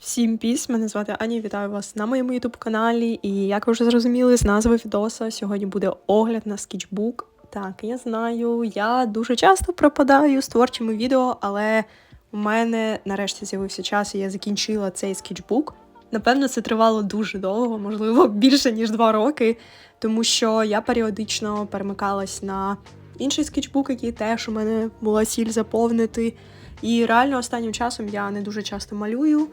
Всім піс, мене звати Аня, вітаю вас на моєму ютуб каналі. І як ви вже зрозуміли з назви відоса, сьогодні буде огляд на скетчбук. Так, я знаю, я дуже часто пропадаю з творчими відео, але у мене нарешті з'явився час, і я закінчила цей скетчбук. Напевно, це тривало дуже довго, можливо, більше ніж два роки, тому що я періодично перемикалась на інший скетчбук, який теж у мене була ціль заповнити. І реально останнім часом я не дуже часто малюю,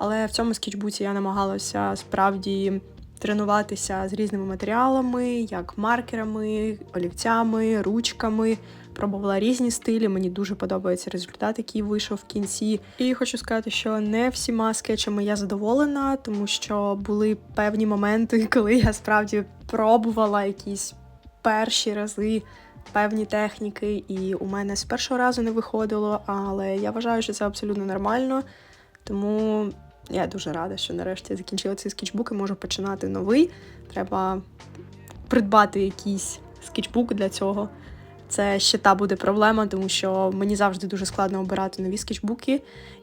але в цьому скетчбуці я намагалася справді тренуватися з різними матеріалами, як маркерами, олівцями, ручками. Пробувала різні стилі. Мені дуже подобається результат, який вийшов в кінці. І хочу сказати, що не всіма скетчами я задоволена, тому що були певні моменти, коли я справді пробувала якісь перші рази певні техніки, і у мене з першого разу не виходило, але я вважаю, що це абсолютно нормально. Тому я дуже рада, що нарешті я закінчила цей скетчбук і можу починати новий. Треба придбати якийсь скетчбук для цього. Це ще та буде проблема, тому що мені завжди дуже складно обирати нові скетчбуки.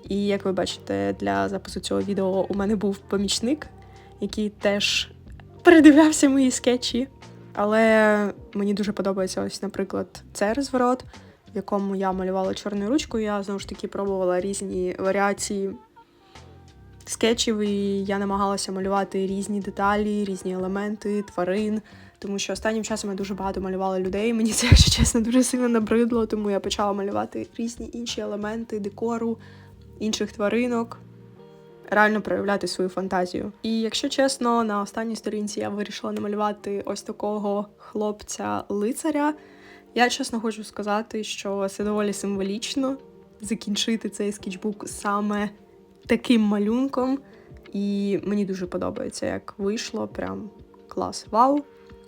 І як ви бачите, для запису цього відео у мене був помічник, який теж передивлявся мої скетчі. Але мені дуже подобається ось, наприклад, цей розворот, в якому я малювала чорною ручкою. Я знову ж таки пробувала різні варіації скетчів, і я намагалася малювати різні деталі, різні елементи, тварин. Тому що останнім часом я дуже багато малювала людей. Мені це, якщо чесно, дуже сильно набридло, тому я почала малювати різні інші елементи декору, інших тваринок. Реально проявляти свою фантазію. І якщо чесно, на останній сторінці я вирішила намалювати ось такого хлопця-лицаря. Я чесно хочу сказати, що це доволі символічно закінчити цей скетчбук саме таким малюнком. І мені дуже подобається, як вийшло. Прям клас. Вау!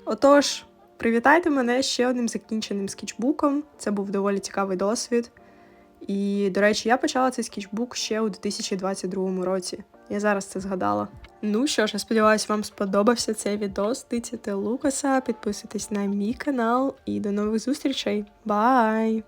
Отож, привітайте мене ще одним закінченим скетчбуком. Це був доволі цікавий досвід. І, до речі, я почала цей скетчбук ще у 2022 році. Я зараз це згадала. Ну що ж, я сподіваюся, вам сподобався цей відос. Тицяйте Лукаса, підписуйтесь на мій канал і до нових зустрічей. Бай!